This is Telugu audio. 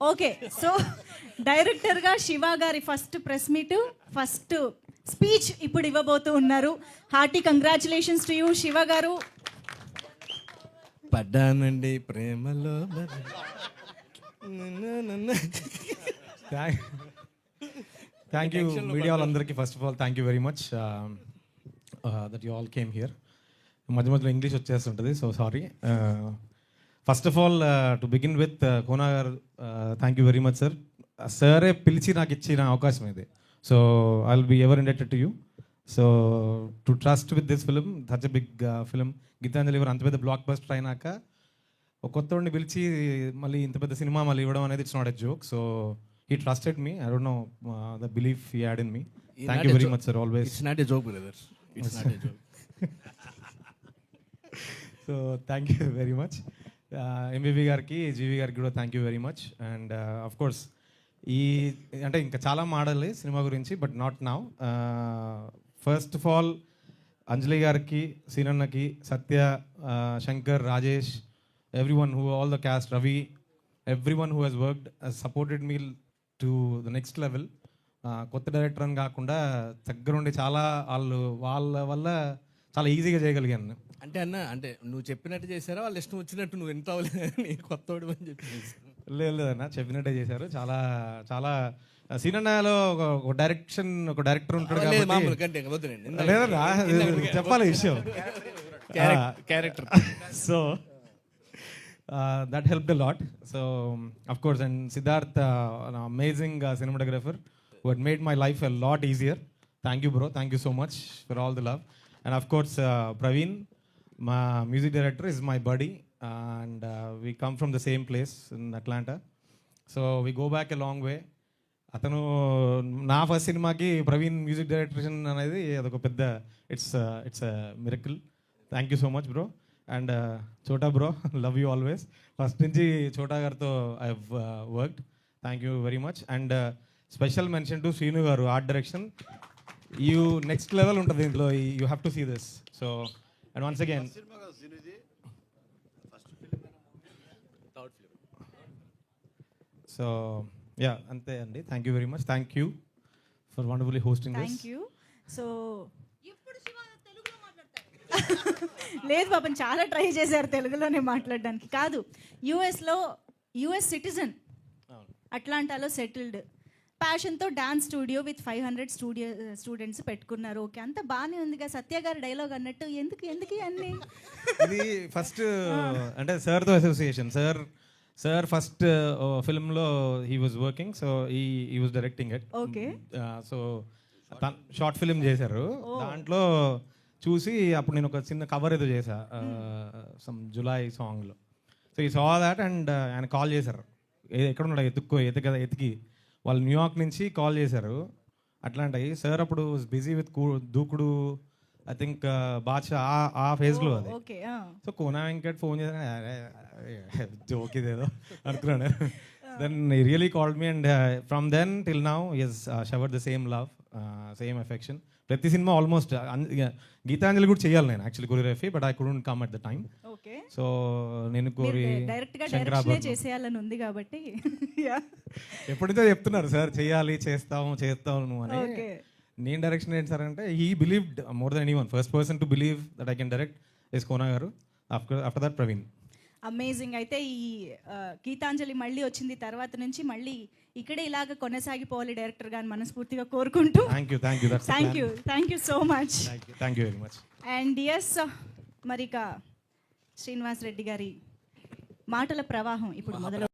ఓకే సో డైరెక్టర్గా శివ గారి first press meet first speech ఇప్పుడు ఇవ్వబోతూ ఉన్నారు. Hearty congratulations to you Shiva గారు. పడ్డానండి ప్రేమలో థ్యాంక్ యూ మీడియా వాళ్ళందరికీ first of all thank you very much that you all came here మధ్య మధ్యలో English వచ్చేస్తుంటుంది so sorry first of all to begin with Kona గారు thank you very much sir సరే పిలిచి నాకు ఇచ్చిన అవకాశం ఇది so I will be ever indebted to you so to trust with this film such a big film Geethanjali గారు అంత పెద్ద బ్లాక్ బస్టర్ అయినాక ఒక కొత్తోడిని పిలిచి మళ్ళీ ఇంత పెద్ద సినిమా మళ్ళీ ఇవ్వడం అనేది it's not a joke so he trusted me I don't know the belief he had in me thank you very much sir always it's not a joke brother it's not a joke so thank you very much Uh, ఎంబీబీ గారికి జీవి గారికి కూడా thank you very much and of course ఈ అంటే ఇంకా చాలా మాడాలి సినిమా గురించి but not now first of all Anjali గారికి సీనన్నకి Satya uh, Shankar Rajesh every one who all the cast Ravi every one who he's worked supported me to the next level కొత్త డైరెక్టర్ అని కాకుండా దగ్గరుండి చాలా వాళ్ళు వాళ్ళ వల్ల చాలా ఈజీగా చేయగలిగాను. అంటే అన్న అంటే నువ్వు చెప్పినట్టు చేశారా? వాళ్ళు ఇష్టం వచ్చినట్టు నువ్వు ఎంత అవ్వలేదు కొత్తోడు అని చెప్పి. లేదు లేదన్న చెప్పినట్టే చేశారు. చాలా చాలా సీనన్నలో ఒక డైరెక్షన్ ఒక డైరెక్టర్ ఉంటాడు లేదన్నా చెప్పాలి విషయం. Character so that help the lot so of course and Siddharth amazing cinematographer who had made my life a lot easier thank you bro thank you so much for all the love and of course Praveen మా music director is my buddy and we come from the same place in Atlanta so we go back a long way అతను నా ఫస్ట్ సినిమాకి ప్రవీణ్ మ్యూజిక్ డైరెక్షన్ అనేది అదొక పెద్ద it's it's miracle thank you so much bro and Chota bro love you always first నుంచి చోటా గారితో I worked thank you very much and special mention to Srinu గారు art direction you next level ఉంటుంది దీంట్లో you have to see this so and once again so yeah అంతే అండి. Thank you very much thank you for wonderfully hosting this thank you so లేదు పాపం చాలా ట్రై చేశారు తెలుగులోనే మాట్లాడడానికి. కాదు యుఎస్లో యుఎస్ సిటిజన్ అట్లాంటాలో settled ప్యాషన్తో dance studio with five hundred studio students పెట్టుకున్నారు. ఓకే అంత బాగానే ఉందిగా సత్య గారి డైలాగ్ అన్నట్టు ఎందుకు ఎందుకు అన్ని ఇది ఫస్ట్ అంటే సార్తో అసోసియేషన్ సార్ సార్ ఫస్ట్ ఫిల్మ్లో హీ వాజ్ వర్కింగ్ సో ఈ ఈ was directing it okay. So short film చేశారు. దాంట్లో చూసి అప్పుడు నేను ఒక చిన్న కవర్ ఏదో చేశా సమ్ జులై సాంగ్లో సో ఈ సా దాట్ అండ్ ఆయన కాల్ చేశారు. ఏ- ఎక్కడ ఉన్నాడు ఎత్తుక్కో ఎత్తు కదా ఎతికి వాళ్ళు న్యూయార్క్ నుంచి కాల్ చేశారు. అట్లాంటివి. సార్ అప్పుడు busy with Dookudu I think Baadshah ఆ- ఫేజ్లో అది. సో కోనా వెంకట్ ఫోన్ చేశాను జోక్ ఇదేదో అనుకున్నాను. Then really called me and from then till now is shower the same love same affection ప్రతి సినిమా ఆల్మోస్ట్ గీతాంజలి కూడా చేయాలి నేను actually choreography but I couldn't come at the time okay so నేను కోరి చేసేయాలని ఉంది కాబట్టి. ఎప్పుడైతే చెప్తున్నారు సార్ చేయాలి చేస్తాము చేస్తాము అని. Okay. నేను డైరెక్షన్ ఏంటి సార్ అంటే he believed more then any one first person to believe that I can direct is Kona గారు after after that Praveen amazing అయితే ఈ గీతాంజలి మళ్ళీ వచ్చింది తర్వాత నుంచి మళ్ళీ ఇక్కడే ఇలాగ కొనసాగిపోవాలి డైరెక్టర్ గాని మనస్ఫూర్తిగా కోరుకుంటూ. Thank you thank you thank you thank you so much thank you very much and yes మరిక శ్రీనివాస్ రెడ్డి గారి మాటల ప్రవాహం ఇప్పుడు మొదలు